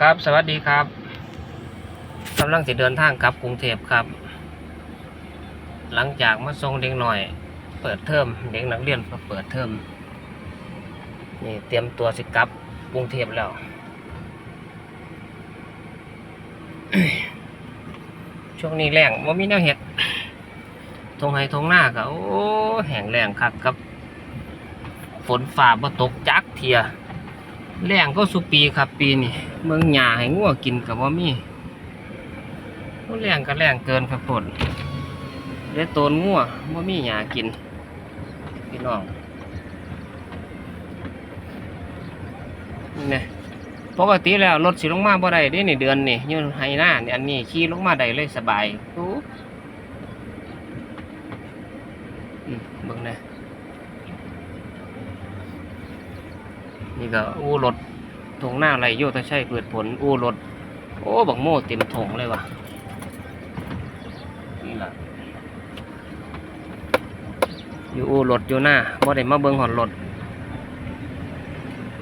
ครับสวัสดีครับกำลังจะเดินทางกลับกรุงเทพครับ หลังจากมาส่งเด็กหน่อย เปิดเทอมเด็กนักเรียนเปิดเทอมนี่เตรียมตัวสิกลับกรุงเทพแล้ว ช่วงนี้แรงว่ามีแนวเห็ดทงไห้ทงหน้าก็โอ้แห้งแรงคักครับ ฝนฝ่าบ่ตกจักเทีย แรงก็สุปีครับปีนี้เมืองหญ้าให้งัวกินกับว่ามีโอ้แรงก็แรงเกินครับฝนเด้โตนงัวว่ามีหญ้ากินพี่น้องนี่ปกติแล้วรถสิลงมาบ่ได้เด้นี่เดือนนี่ยืนไฮหน้าเนี่ยอันนี้ขี่ลงมาได้เลยสบายโอ้เบิ่งนะ นี่ก็อู้รถถงหน้าไรโยตะใช่เปิดผลอู้รถโอ้บักโม่เต็มถงเลยว่ะนี่แหละอยู่อู้รถอยู่หน้าบ่ได้มาเบิ่งหอนรถ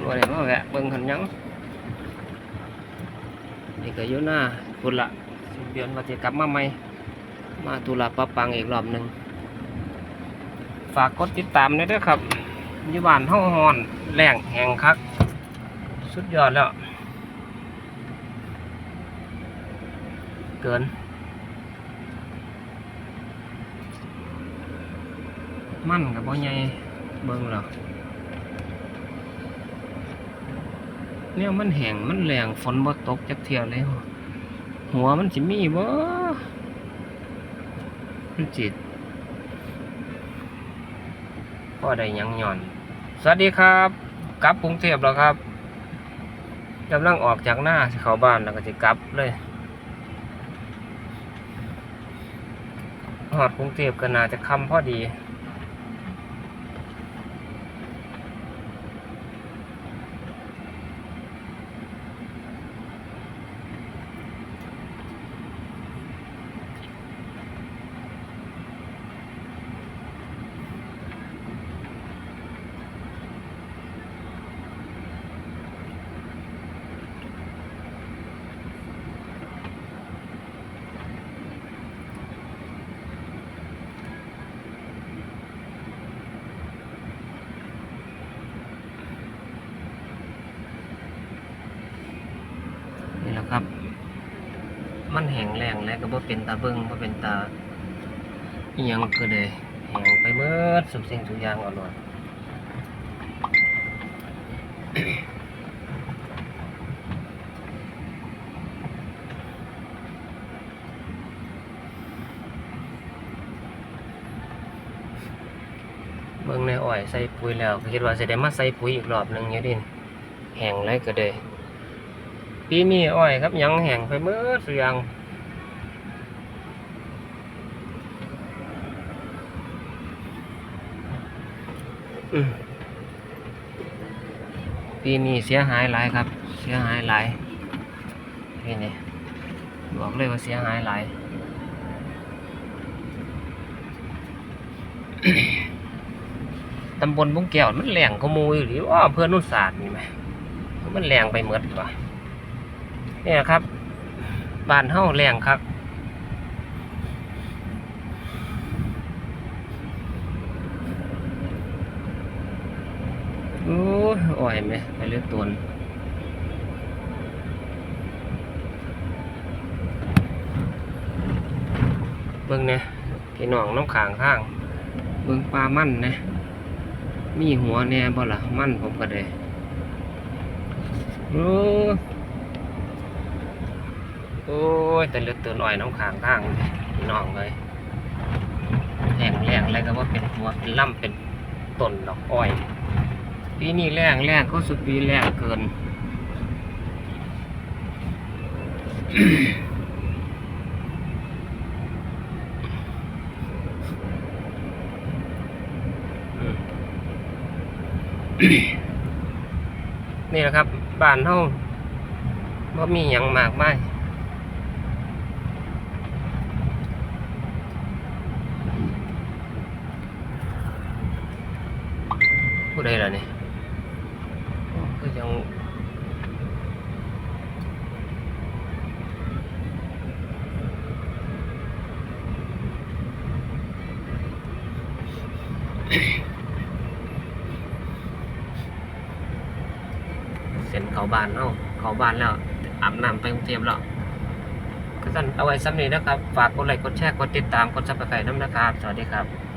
บ่ได้มาแวะเบิ่งหันยังนี่ก็อยู่หน้าพุ่นละสิ้นเดือนว่าจะกลับมาใหม่มาตุลาปะปังอีกรอบหนึ่งฝากกดติดตามด้ด้วยครับ อยู่บ้านห้องหอนแรงแหงคัก สุดยอดแล้ว เกิน มั่นกับบ่ใหญ่เบิ่งแล้วเนี่ยมันแห้งมันแรงฝนบ่ตกจักเที่ยวเลยหัวมันสิมีบ่มันจิต พอได้ยังหย่อน สวัสดีครับกลับกรุงเทพแล้วครับกำลังออกจากหน้าเข้าบ้านแล้วก็จะกลับเลยหอดกรุงเทพก็น่าจะคำพอดี ครับ มันแห้งแรงแล้วก็บ่เป็นตาเบิ้งบ่เป็นตาอีหยังคือเลยแห้งไปเบิดสุกสิ่งทุกอย่างเอาโลดเบิ่งในอ้อยใส่ปุ๋ยแล้วก็คิดว่าสิได้มาใส่ปุ๋ยอีกรอบหนึ่งอยู่ดิแห้งเลยก็เลย ปีนี้อ้อยครับยังแห้งไปเมื่อเสุอยงปีนี้เสียหายหลายครับ เสียหายหลายปีนี้บอกเลยว่าเสียหายหลายตำบลบุ้งแก้วมันแหลงขโมยหรือว่าเพื่อนนุ่นศาสตร์นี่ไหมมันแหลงไปหมดว่ะ เนี่ยครับบานเฮาแหลงครับโอ้ยอ่อยไหมไปเลือกตวนเบิ่งเนี่ยพี่น้องน้ำขางข้าง เบิ่งปลามั่นนะมีหัวแน่บ่ล่ะมั่นผมก็ได้โอ้ โอ้ยแต่เลือดตัวหน่อยน้ำขางข้างน้องเลยแรงแรงอะไรก็ว่าเป็นหัวเป็นล่ำเป็นต้นดอกอ้อยปีนี้แรงแรงก็สุดปีแรงเกินนี่แหละครับบ้านเฮาบ่มีหยังมากมาย ผู้ใดล่ะนี่ก็ยังเสร็จเขาบานเนาะเขาบานแล้วอาบน้ำไปกรียมแล้วก็สั้นเอาไว้ซ้ำนี้นะครับ ฝากกดไลค์กดแชร์กดติดตามกดซับสไครต์น้ำนะครับ สวัสดีครับ